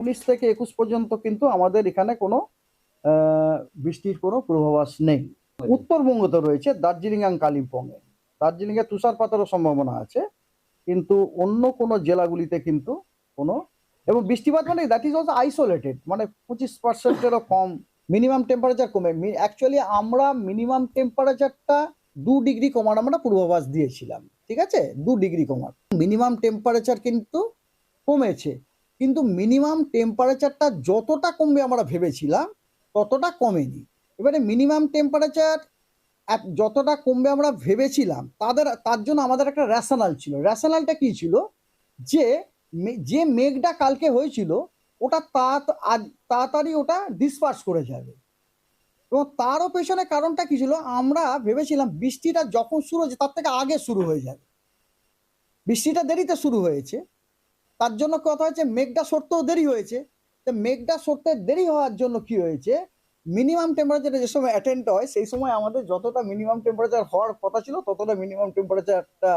উনিশ থেকে একুশ পর্যন্ত কিন্তু আমাদের এখানে কোনো বৃষ্টির কোনো পূর্বাভাস নেই। উত্তরবঙ্গতে রয়েছে, দার্জিলিং এবং কালিম্পংয়ে। দার্জিলিংয়ে তুষারপাতেরও সম্ভাবনা আছে, কিন্তু অন্য কোনো জেলাগুলিতে কিন্তু কোনো, এবং বৃষ্টিপাত মানে দ্যাট ইজ অলসো আইসোলেটেড মানে পঁচিশ পার্সেন্টেরও কম মিনিমাম টেম্পারেচার কমে। অ্যাকচুয়ালি আমরা মিনিমাম টেম্পারেচারটা দু ডিগ্রি কমার আমরা পূর্বাভাস দিয়েছিলাম, ঠিক আছে? দু ডিগ্রি কমার। মিনিমাম টেম্পারেচার কিন্তু কমেছে। কিন্তু মিনিমাম টেম্পারেচারটা যতটা কমবে আমরা ভেবেছিলাম, ততটা কমেনি। এবারে মিনিমাম টেম্পারেচার যতটা কমবে আমরা ভেবেছিলাম, তাদের, তার জন্য আমাদের একটা র্যাশনাল ছিল। র্যাশনালটা কি ছিল? যে যে মেঘটা কালকে হয়েছিল, ওটা তাড়াতাড়ি ওটা ডিসপার্স করে যাবে। এবং তারও পেছনে কারণটা কি ছিল? আমরা ভেবেছিলাম বৃষ্টিটা যখন শুরু হয়েছে, তার থেকে আগে শুরু হয়ে যাবে। বৃষ্টিটা দেরিতে শুরু হয়েছে তার জন্য কথা হচ্ছে মেঘটা সরতেও দেরি হয়েছে। তো মেঘটা সরতে দেরি হওয়ার জন্য কি হয়েছে? মিনিমাম টেম্পারেচার যে সময় অ্যাটেন্ড হয়, সেই সময় আমাদের যতটা মিনিমাম টেম্পারেচার হওয়ার কথা ছিল, ততটা মিনিমাম টেম্পারেচারটা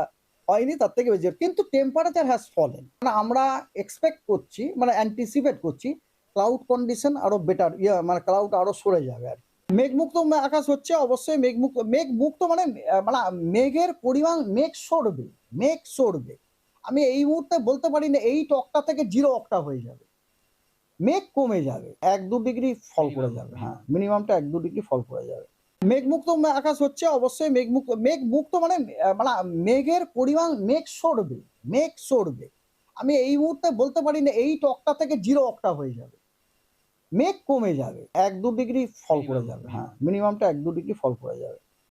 হয়নি, তার থেকে বেশি। কিন্তু টেম্পারেচার হ্যাজ ফলেন মানে আমরা এক্সপেক্ট করছি মানে অ্যান্টিসিপেট করছি ক্লাউড কন্ডিশন আরও বেটার ইয়ে মানে ক্লাউড আরও সরে যাবে আর। মেঘমুক্ত আকাশ হচ্ছে, অবশ্যই মেঘমুক্ত মেঘমুক্ত মানে মানে মেঘের পরিমাণ মেঘ সরবে মেঘ সরবে। আমি এই মুহূর্তে বলতে পারি না এই টকটা থেকে জিরো অক্টা হয়ে যাবে। মেঘ কমে যাবে এক দু ডিগ্রি ফল করে যাবে হ্যাঁ মিনিমামটা এক দু ডিগ্রি ফল করে যাবে। মেঘমুক্ত আকাশ হচ্ছে অবশ্যই মেঘমুক্ত মেঘ মুক্ত মানে মানে মেঘের পরিমাণ মেঘ সরবে মেঘ সরবে। আমি এই মুহূর্তে বলতে পারি না এই টকটা থেকে জিরো অক্টা হয়ে যাবে। মেঘ কমে যাবে এক দু ডিগ্রি ফল করে যাবে হ্যাঁ মিনিমামটা এক দু ডিগ্রি ফল করে যাবে।